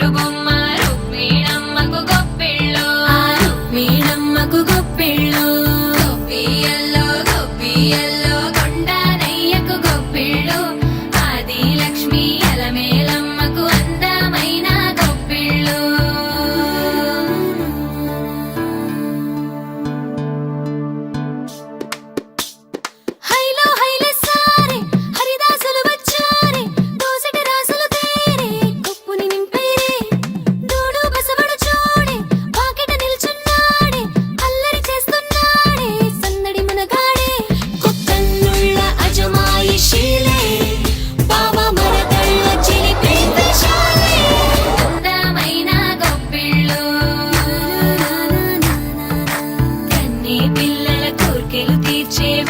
pero achieve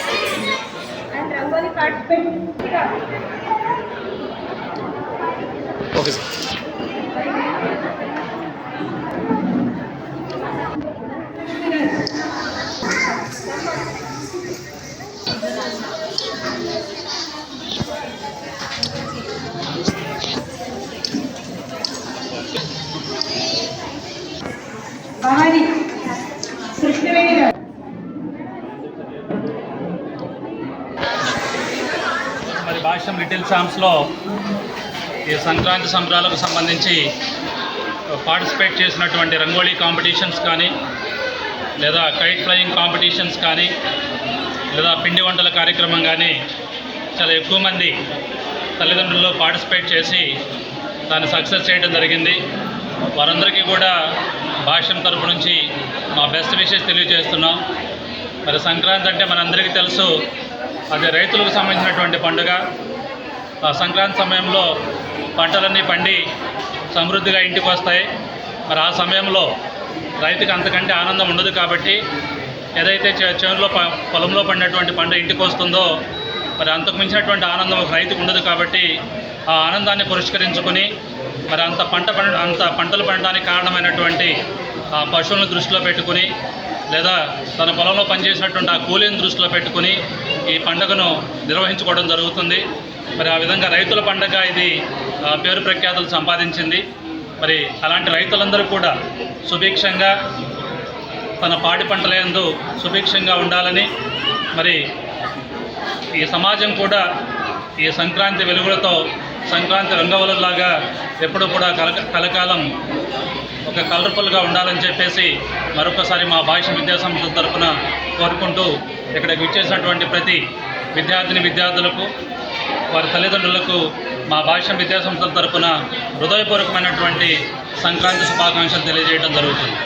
okay sir వర్షం little సామ్స్లో ఈ సంక్రాంతి సంబరాలకు సంబంధించి పార్టిసిపేట్ చేసినటువంటి రంగోళీ కాంపిటీషన్స్ కానీ లేదా కైట్ ఫ్లయింగ్ కాంపిటీషన్స్ కానీ లేదా పిండి వంటల కార్యక్రమం కానీ చాలా ఎక్కువ మంది తల్లిదండ్రుల్లో పార్టిసిపేట్ చేసి దాన్ని సక్సెస్ చేయడం జరిగింది. వారందరికీ కూడా భాష్యం తరపు నుంచి మా బెస్ట్ విషెస్ తెలియజేస్తున్నాం. మరి సంక్రాంతి అంటే మనందరికీ తెలుసు అది రైతులకు సంబంధించినటువంటి పండుగ. సంక్రాంతి సమయంలో పంటలన్నీ పండి సమృద్ధిగా ఇంటికి వస్తాయి. మరి ఆ సమయంలో రైతుకు అంతకంటే ఆనందం ఉండదు కాబట్టి ఏదైతే చే- చేనులో ప- పొలంలో పండినటువంటి పంట ఇంటికి వస్తుందో మరి అంతకు మించినటువంటి ఆనందం ఒక రైతుకు ఉండదు కాబట్టి ఆ ఆనందాన్ని పురస్కరించుకొని మరి అంత పంట పండ అంత పంటలు పండడానికి కారణమైనటువంటి ఆ పశువులను దృష్టిలో పెట్టుకుని లేదా తన పొలంలో పనిచేసినటువంటి ఆ కూలీని దృష్టిలో పెట్టుకుని ఈ పండుగను నిర్వహించుకోవడం జరుగుతుంది. మరి ఆ విధంగా రైతుల పండగ ఇది ఆ, పేరు ప్రఖ్యాతులు సంపాదించింది. మరి అలాంటి రైతులందరూ కూడా సుభిక్షంగా తన పాడి పంటలందు సుభిక్షంగా ఉండాలని మరి ఈ సమాజం కూడా ఈ సంక్రాంతి వెలుగులతో సంక్రాంతి రంగవలలాగా ఎప్పుడు కూడా కలక కలకాలం ఒక కలర్ఫుల్గా ఉండాలని చెప్పేసి మరొకసారి మా భాష విద్యాసంస్థ తరఫున కోరుకుంటూ ఇక్కడికి విచ్చేసినటువంటి ప్రతి విద్యార్థిని విద్యార్థులకు వారి తల్లిదండ్రులకు మా భాష విద్యాసంస్థల తరపున హృదయపూర్వకమైనటువంటి సంక్రాంతి శుభాకాంక్షలు తెలియజేయడం జరుగుతుంది.